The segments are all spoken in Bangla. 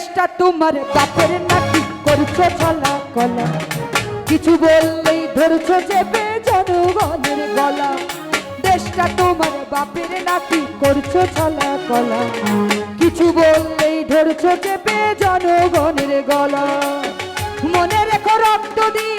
দেশটা তোমার বাপের নাকি করছ চলা কলা? কিছু বললেই ধরছো চেপে জনগণের গলা। দেশটা তোমার বাপের নাকি করছ চলা কলা? কিছু বললেই ধরছো চেপে জনগণের গলা। মনে রেখো রক্ত দিয়ে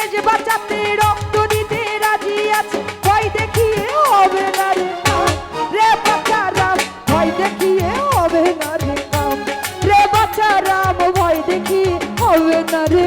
দেশে বাঁচাতে রক্ত দিতে রাজি আছে ভয় দেখিয়ে হবে না রে। রে বাচ্চা রাম, ভয় দেখিয়ে হবে না রে রে বাচ্চারাম ভয় দেখিয়ে হবে না রে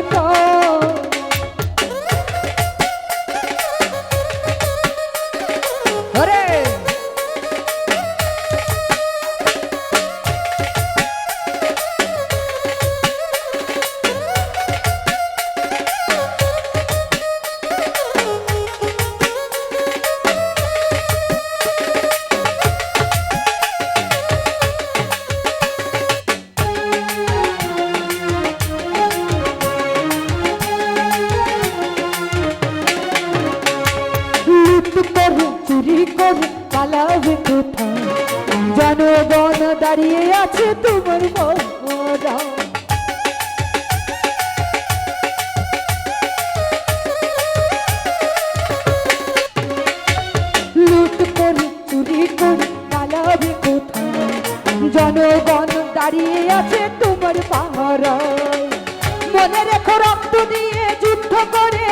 করে পালাবে কোথায়? জনগণ দাঁড়িয়ে আছে তোমার মরা জনগণ দাঁড়িয়ে আছে তোমার পাহারায়। মনে রেখো রক্ত দিয়ে যুদ্ধ করে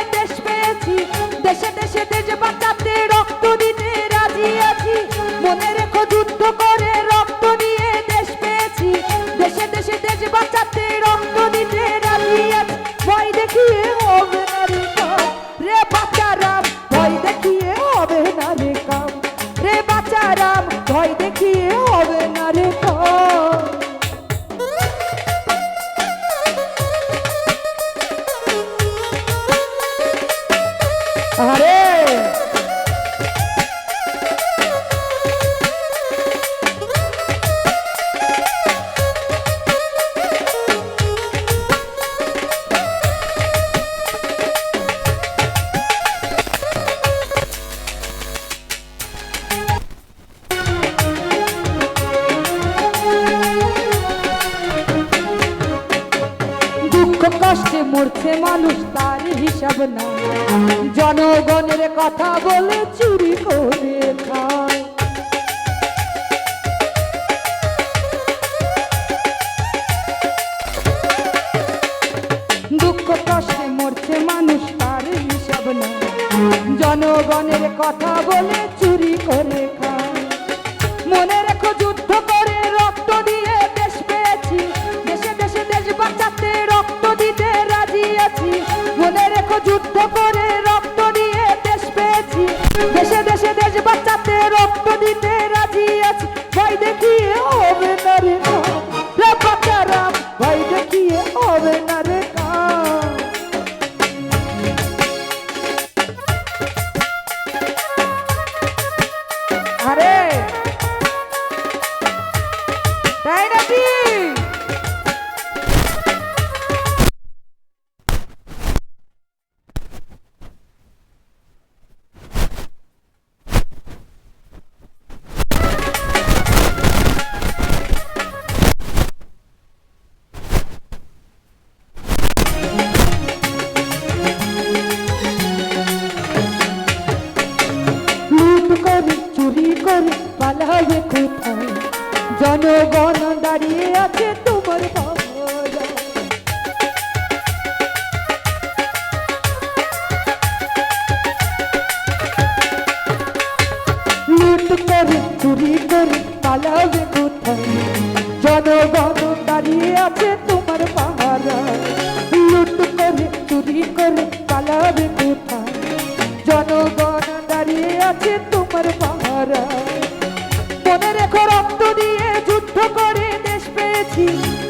দুঃখ কষ্টে মরছে মানুষ, তার হিসাব না জনগণের কথা বলে চুরি করে খায়। দুঃখ কষ্টে মরছে মানুষ, তার হিসাব না জনগণের কথা বলে চুরি করে খায়। মনে রেখো যুদ্ধ জনগণ দাঁড়িয়ে আছে তোমার। লুট করে, চুরি করে, পালাবে কোথায় জনগণ দাঁড়িয়ে আছে তোমার পাহারা লুট করে, চুরি করে, পালাবে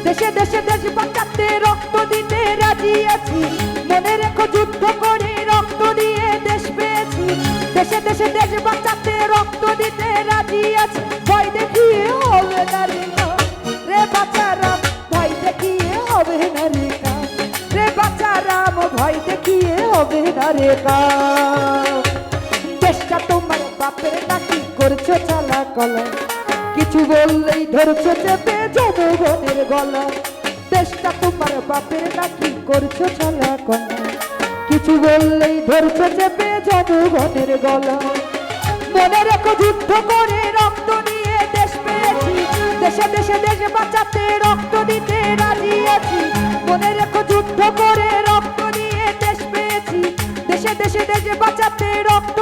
দেশে দেশে, দেশ বাঁচাতে রক্ত দিতে রাজি আছি। মনে রেখো যুদ্ধ করে রক্ত দিয়ে দেশ পেয়েছি। দেশে দেশে, দেশ বাঁচাতে রক্ত দিতে রাজি আছি। ভয় দেখিয়ে হবে না রে বাচ্চারাম ভয় দেখিয়ে হবে না রে। রে ভয় দেখিয়ে হবে না দেশটা তোমার বাপের নাকি করছ চালা কলা কিছু বললেই ধরছো চেপে যাব বনের গলা। দেশটা তোমার বাপের নাকি করছ ছালা কনা কিছু বললেই ধরছো চেপে যাব বনের গলা। মনে রেখো যুদ্ধ করে রক্ত নিয়ে দেশ পেয়েছি। দেশে দেশে দেশ বাঁচাতে রক্ত দিতে রাজি আছি। মনে রেখো যুদ্ধ করে রক্ত নিয়ে দেশ পেয়েছি। দেশে দেশে দেশ বাঁচাতে রক্ত